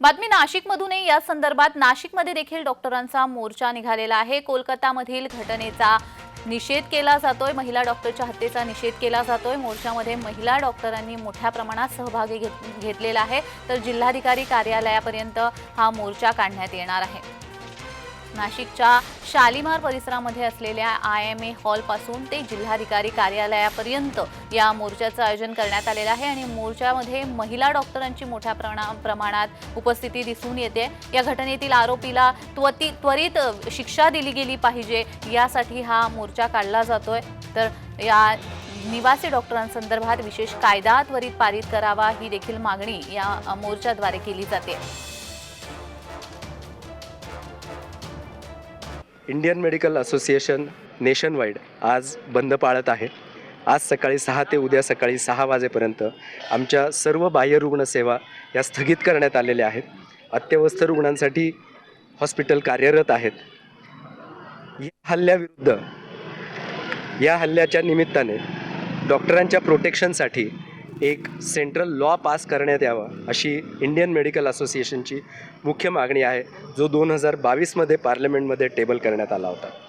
बातमी नाशिकमधूनही या संदर्भात नाशिकमध्ये देखील डॉक्टरांचा मोर्चा निघालेला आहे. कोलकातामधील घटनेचा निषेध केला जातोय. महिला डॉक्टरच्या हत्येचा निषेध केला जातोय. मोर्चामध्ये महिला डॉक्टरांनी मोठ्या प्रमाणात सहभागी घेत घेतलेला आहे. तर जिल्हाधिकारी कार्यालयापर्यंत हा मोर्चा काढण्यात येणार आहे. नाशिकच्या शालिमार परिसरामध्ये असलेल्या आय एम ए हॉलपासून ते जिल्हाधिकारी कार्यालयापर्यंत या मोर्चाचं आयोजन करण्यात आलेलं आहे आणि मोर्चामध्ये महिला डॉक्टरांची मोठ्या प्रणा प्रमाणात उपस्थिती दिसून येते. या घटनेतील आरोपीला त्वती त्वरित शिक्षा दिली गेली पाहिजे यासाठी हा मोर्चा काढला जातोय. तर या निवासी डॉक्टरांसंदर्भात विशेष कायदा त्वरित पारित करावा ही देखील मागणी या मोर्चाद्वारे केली जाते. Indian Medical Association nation wide आज बंद पाळत आहे. आज सकाळी सहा ते उद्या सकाळी सहा वाजेपर्यंत आमच्या सर्व बाह्य रुग्णसेवा या स्थगित करण्यात आलेल्या आहेत. अत्यवस्थ रुग्णांसाठी हॉस्पिटल कार्यरत आहेत. या हल्ल्याविरुद्ध या हल्ल्याच्या निमित्ताने डॉक्टरांच्या प्रोटेक्शनसाठी एक सेंट्रल लॉ पास करण्यात यावा अशी इंडियन मेडिकल असोसिएशनची मुख्य मागणी आहे जो दोन हजार बावीसमध्ये पार्लमेंटमध्ये टेबल करण्यात आला होता.